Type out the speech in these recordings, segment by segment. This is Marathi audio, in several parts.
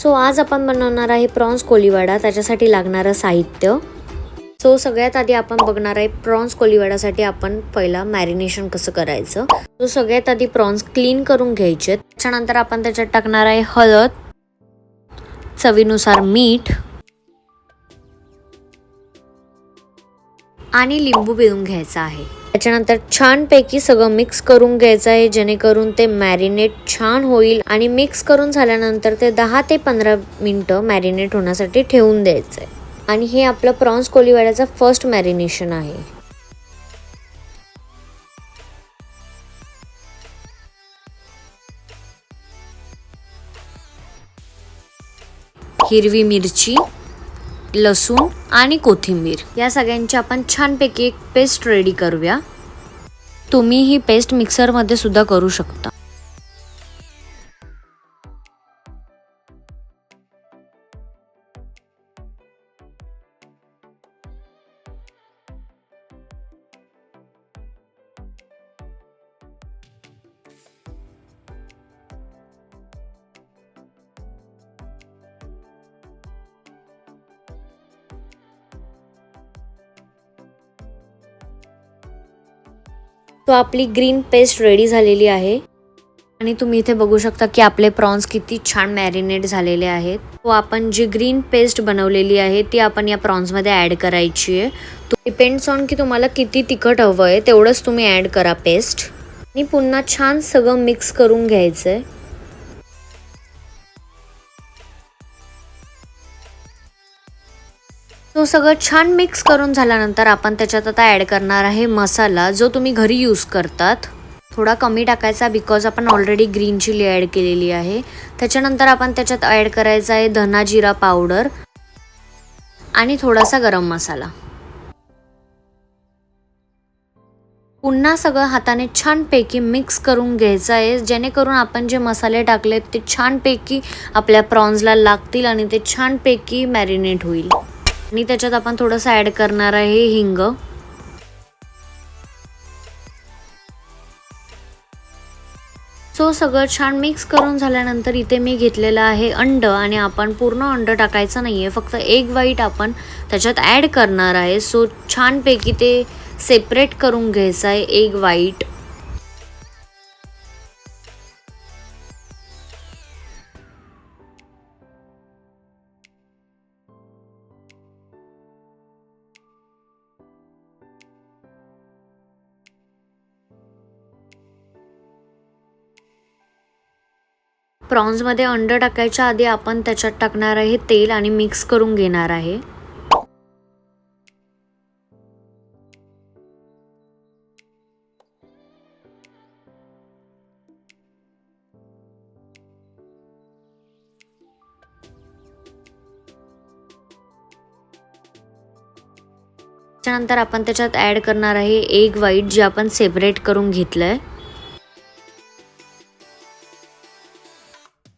सो आज आपण बनवणार आहे प्रॉन्स कोलीवाडा त्याच्यासाठी लागणारं साहित्य. सो सगळ्यात आधी आपण बघणार आहे प्रॉन्स कोलीवाडासाठी आपण पहिला मॅरिनेशन कसं करायचं. सो सगळ्यात आधी प्रॉन्स क्लीन करून घ्यायचे. त्याच्यानंतर आपण त्याच्यात टाकणार आहे हळद चवीनुसार मीठ आणि लिंबू पिळून घ्यायचा आहे. त्याच्यानंतर छानपैकी सगळं मिक्स करून घ्यायचं आहे जेणेकरून ते मॅरिनेट छान होईल आणि मिक्स करून झाल्यानंतर ते दहा ते पंधरा मिनटं मॅरिनेट होण्यासाठी ठेवून द्यायचं आहे आणि हे आपलं प्रॉन्स कोलीवाड्याचं फर्स्ट मॅरिनेशन आहे. हिरवी मिरची लसूण आणि कोथिंबीर. या सगळ्यांची आपण छानपैकी एक पेस्ट रेडी करूया. तुम्ही ही पेस्ट मिक्सरमध्ये सुद्धा करू शकता. तो आपली ग्रीन पेस्ट रेडी झालेली आहे. आणि तुम्ही इथे बघू शकता की आपले प्रॉन्स किती छान मॅरिनेट झालेले आहेत. तो आपण जी ग्रीन पेस्ट बनवलेली आहे ती आपण या प्रॉन्समध्ये ॲड करायची आहे. तो डिपेंड्स ऑन की तुम्हाला किती तिखट हवं आहे तेवढंच तुम्ही ॲड करा पेस्ट आणि पुन्हा छान सगळं मिक्स करून घ्यायचं आहे तो सगळं छान मिक्स करून झाल्यानंतर आपण त्याच्यात आता ॲड करणार आहे मसाला जो तुम्ही घरी यूज करतात. थोडा कमी टाकायचा बिकॉज आपण ऑलरेडी ग्रीन चिली ॲड केलेली आहे. त्याच्यानंतर आपण त्याच्यात ॲड करायचा आहे धना जिरा पावडर आणि थोडासा गरम मसाला. पुन्हा सगळं हाताने छानपैकी मिक्स करून घ्यायचं आहे. जेणेकरून आपण जे मसाले टाकलेत ते छानपैकी आपल्या प्रॉन्सला लागतील आणि ते छानपैकी मॅरिनेट होईल. आणि त्याच्यात आपण थोडंसं ॲड करणार आहे हिंग. सो सगळं छान मिक्स करून झाल्यानंतर इथे मी घेतलेलं आहे अंड आणि आपण पूर्ण अंड टाकायचं नाही आहे फक्त एक वाईट आपण त्याच्यात ॲड करणार आहे. सो छानपैकी ते सेपरेट करून घ्यायचं आहे एक वाईट प्रॉन्समध्ये अंड टाकायच्या आधी आपण त्याच्यात टाकणार आहे तेल आणि मिक्स करून घेणार आहे. त्याच्यानंतर आपण त्याच्यात ॲड करणार आहे एग वाईट जे आपण सेपरेट करून घेतलं आहे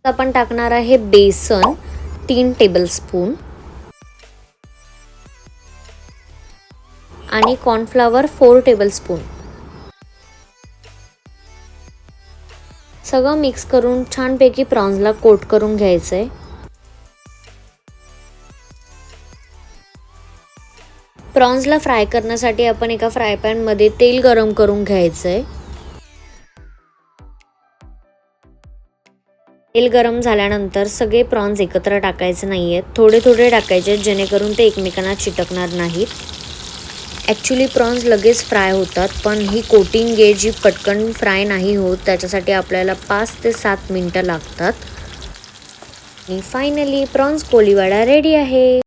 आपण टाकणार आहे बेसन तीन टेबलस्पून आणि कॉर्नफ्लावर फोर टेबलस्पून सगळं मिक्स करून छानपैकी प्रॉन्सला कोट करून घ्यायचं आहे प्रॉन्सला फ्राय करण्यासाठी आपण एका फ्राय पॅनमध्ये तेल गरम करून घ्यायचं आहे तेल गरम झाल्यानंतर सगळे प्रॉन्स एकत्र टाकायचे नाही आहेत थोडे थोडे टाकायचे आहेत जेणेकरून ते एकमेकांना चिटकणार नाहीत. ॲक्च्युली प्रॉन्स लगेच फ्राय होतात पण ही कोटिंग आहे जी पटकन फ्राय नाही होत त्याच्यासाठी आपल्याला पाच ते सात मिनटं लागतात. आणि फायनली प्रॉन्स कोलीवाडा रेडी आहे.